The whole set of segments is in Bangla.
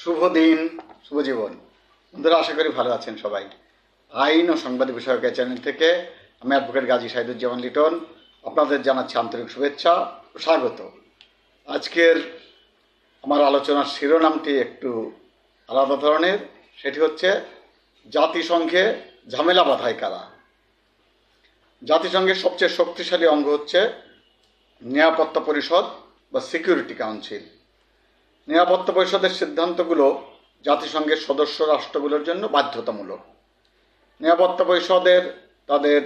শুভ দিন শুভ জীবন বন্ধুরা, আশা করি ভালো আছেন সবাই। আইন ও সংবাদ বিষয়ক চ্যানেল থেকে আমি অ্যাডভোকেট গাজী সাইদুজ্জামান লিটন, আপনাদের জানাচ্ছি আন্তরিক শুভেচ্ছা ও স্বাগত। আজকের আমার আলোচনার শিরোনামটি একটু আলাদা ধরনের, সেটি হচ্ছে, জাতিসংঘে ঝামেলা বাধায় কারা? জাতিসংঘের সবচেয়ে শক্তিশালী অঙ্গ হচ্ছে নিরাপত্তা পরিষদ বা সিকিউরিটি কাউন্সিল। নিরাপত্তা পরিষদের সিদ্ধান্তগুলো জাতিসংঘের সদস্য রাষ্ট্রগুলোর জন্য বাধ্যতামূলক। নিরাপত্তা পরিষদের তাদের,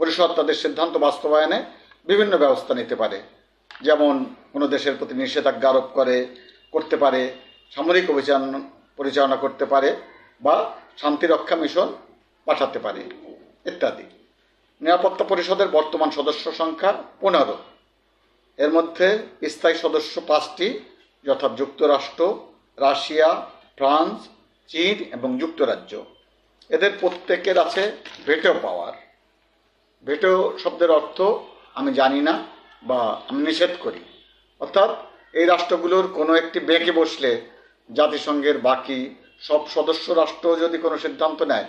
পরিষদ তাদের সিদ্ধান্ত বাস্তবায়নে বিভিন্ন ব্যবস্থা নিতে পারে। যেমন কোনো দেশের প্রতি নিষেধাজ্ঞা আরোপ করে, করতে পারে, সামরিক অভিযান পরিচালনা করতে পারে বা শান্তিরক্ষা মিশন পাঠাতে পারে, ইত্যাদি। নিরাপত্তা পরিষদের বর্তমান সদস্য সংখ্যা পনেরো। এর মধ্যে স্থায়ী সদস্য পাঁচটি যথা যুক্তরাষ্ট্র, রাশিয়া, ফ্রান্স, চীন এবং যুক্তরাজ্য। এদের প্রত্যেকের আছে ভেটো পাওয়ার ভেটো শব্দের অর্থ আমি জানি না বা আমি নিষেধ করি। অর্থাৎ এই রাষ্ট্রগুলোর কোনো একটি বেঁকে বসলে জাতিসংঘের বাকি সব সদস্য রাষ্ট্র যদি কোনো সিদ্ধান্ত নেয়,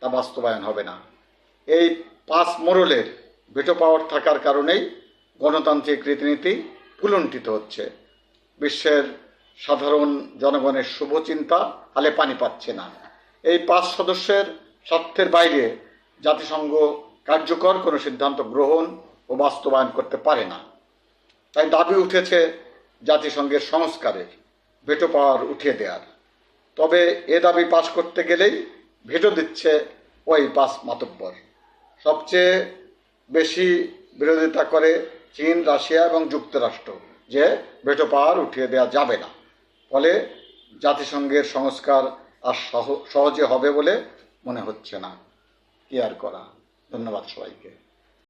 তা বাস্তবায়ন হবে না। এই পাঁচ মোড়লের ভেটো পাওয়ার থাকার কারণেই গণতান্ত্রিক রীতিনীতি কুলণ্ঠিত হচ্ছে। বিশ্বের সাধারণ জনগণের শুভচিন্তা আলে পানি পাচ্ছে না। এই পাঁচ সদস্যের স্বার্থের বাইরে জাতিসংঘ কার্যকর কোনো সিদ্ধান্ত গ্রহণ ও বাস্তবায়ন করতে পারে না। তাই দাবি উঠেছে জাতিসংঘের সংস্কারের ভেটো পাওয়ার উঠিয়ে দেওয়ার তবে এ দাবি পাশ করতে গেলেই ভেটো দিচ্ছে ওই পাঁচ মাতব্বর। সবচেয়ে বেশি বিরোধিতা করে চীন, রাশিয়া এবং যুক্তরাষ্ট্র। যে বেটো পাওয়ার উঠিয়ে দেওয়া যাবে না। ফলে জাতিসংঘের সংস্কার আর সহ- সহজে হবে বলে মনে হচ্ছে না। কি আর করা? ধন্যবাদ সবাইকে।